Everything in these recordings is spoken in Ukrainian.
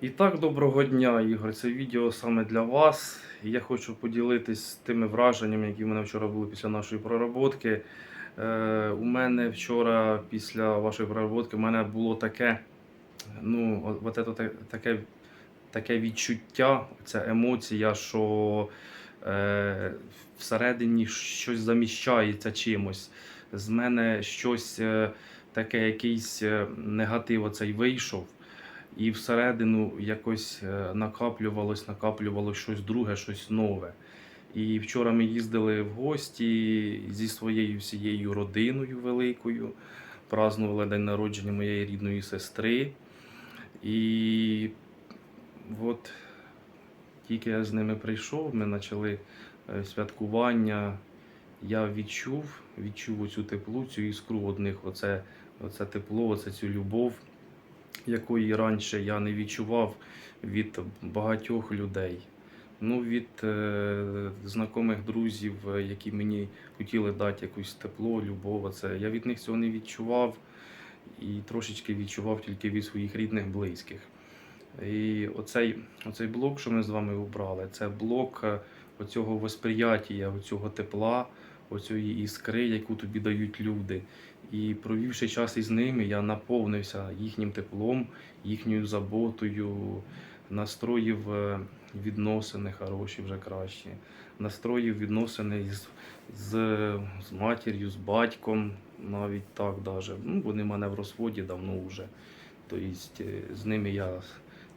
І так, доброго дня, Ігор. Це відео саме для вас. Я хочу поділитись тими враженнями, які в мене вчора були після нашої проработки. Е, у мене вчора, після вашої проработки, у мене було таке, ну, от, та- таке, таке відчуття, ця емоція, що е, всередині щось заміщається чимось. З мене щось е, таке, якийсь е, негатив оцей вийшов. І всередину якось е, накаплювалось, накаплювалось щось друге, щось нове. І вчора ми їздили в гості зі своєю всією родиною великою, празднували день народження моєї рідної сестри. І от тільки я з ними прийшов, ми почали е, святкування. Я відчув, відчув оцю теплу, цю іскру одних, оце, оце тепло, оце цю любов якої раніше я не відчував від багатьох людей. Ну, від е, знайомих друзів, е, які мені хотіли дати якусь тепло, любов. Це я від них цього не відчував і трошечки відчував тільки від своїх рідних, близьких. І оцей, оцей блок, що ми з вами обрали, це блок е, оцього восприяття, оцього тепла, оцієї іскри, яку тобі дають люди. І провівши час із ними, я наповнився їхнім теплом, їхньою заботою, настроїв е, відносини хороші, вже кращі, настроїв відносини з, з, з матір'ю, з батьком, навіть так даже. Ну, вони в мене в розводі давно вже. Тобто е, з ними я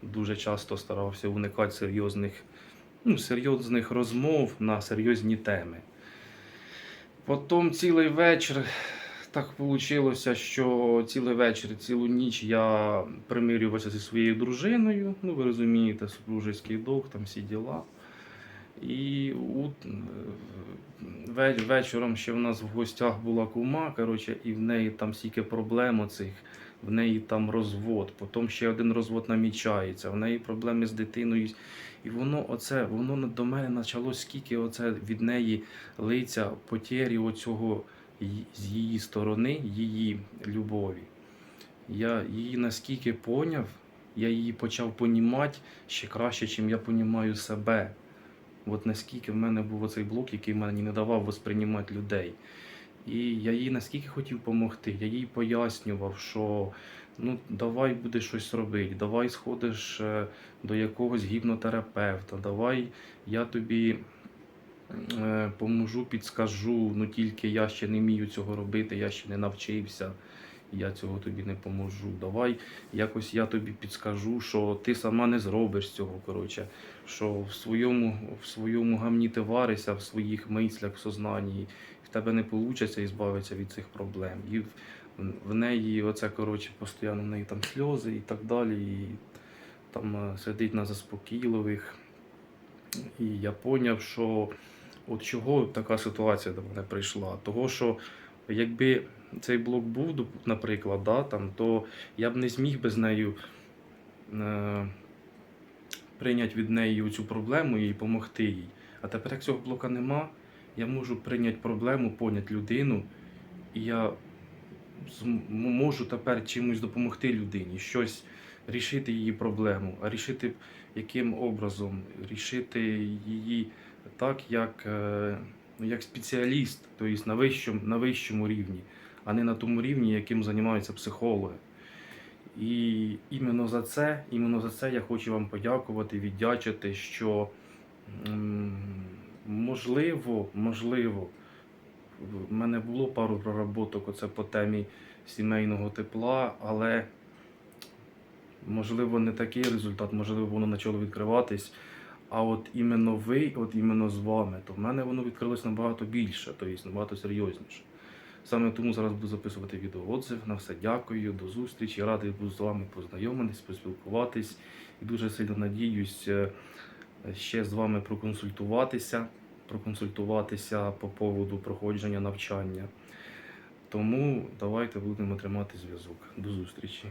дуже часто старався уникати серйозних, ну, серйозних розмов на серйозні теми. Потім цілий вечір так вийшло, що цілий вечір, цілу ніч я примирювався зі своєю дружиною. Ну, ви розумієте, супружеський долг, там всі діла. І е, вечором ще в нас в гостях була кума, коротше, і в неї там стільки проблем оцих, в неї там розвод, потім ще один розвод намічається, в неї проблеми з дитиною. І воно оце, воно до мене почало скільки оце від неї лиця потері оцього з її сторони, її любові. Я її наскільки поняв, я її почав понімати ще краще, ніж я понімаю себе. От наскільки в мене був оцей блок, який мені не давав восприймати людей. І я їй наскільки хотів допомогти, я їй пояснював, що ну давай будеш щось робити, давай сходиш е, до якогось гіпнотерапевта, давай я тобі поможу, підскажу, ну тільки я ще не вмію цього робити, я ще не навчився, я цього тобі не поможу. Давай якось я тобі підскажу, що ти сама не зробиш цього. Коротше, що в своєму, в своєму гамні ти варишся, в своїх мислях, в сознанні, в тебе не вийде ізбавитися від цих проблем. І в, в неї оце, коротше, постійно в неї там сльози і так далі. І там е, сидить на заспокійливих. І я зрозумів, що от чого така ситуація до мене прийшла. Того, що якби цей блок був, наприклад, да, там, то я б не зміг без нею е, прийняти від неї цю проблему і допомогти їй. А тепер, як цього блока нема, я можу прийняти проблему, поняти людину, і я можу тепер чимось допомогти людині, щось рішити її проблему, а рішити яким образом, рішити її так, як, е, ну, як спеціаліст, тобто на вищому, на вищому рівні, а не на тому рівні, яким займаються психологи. І іменно за це, іменно за це я хочу вам подякувати, віддячити, що можливо, можливо, в мене було пару проработок оце по темі сімейного тепла, але можливо не такий результат, можливо, воно почало відкриватись. А от іменно ви, от іменно з вами, то в мене воно відкрилось набагато більше, тобто набагато серйозніше. Саме тому зараз буду записувати відеоотзив. На все дякую, до зустрічі. Радий буду з вами познайомитись, поспілкуватись. І дуже сильно надіюсь е, ще з вами проконсультуватися, проконсультуватися по поводу проходження навчання. Тому давайте будемо тримати зв'язок. До зустрічі.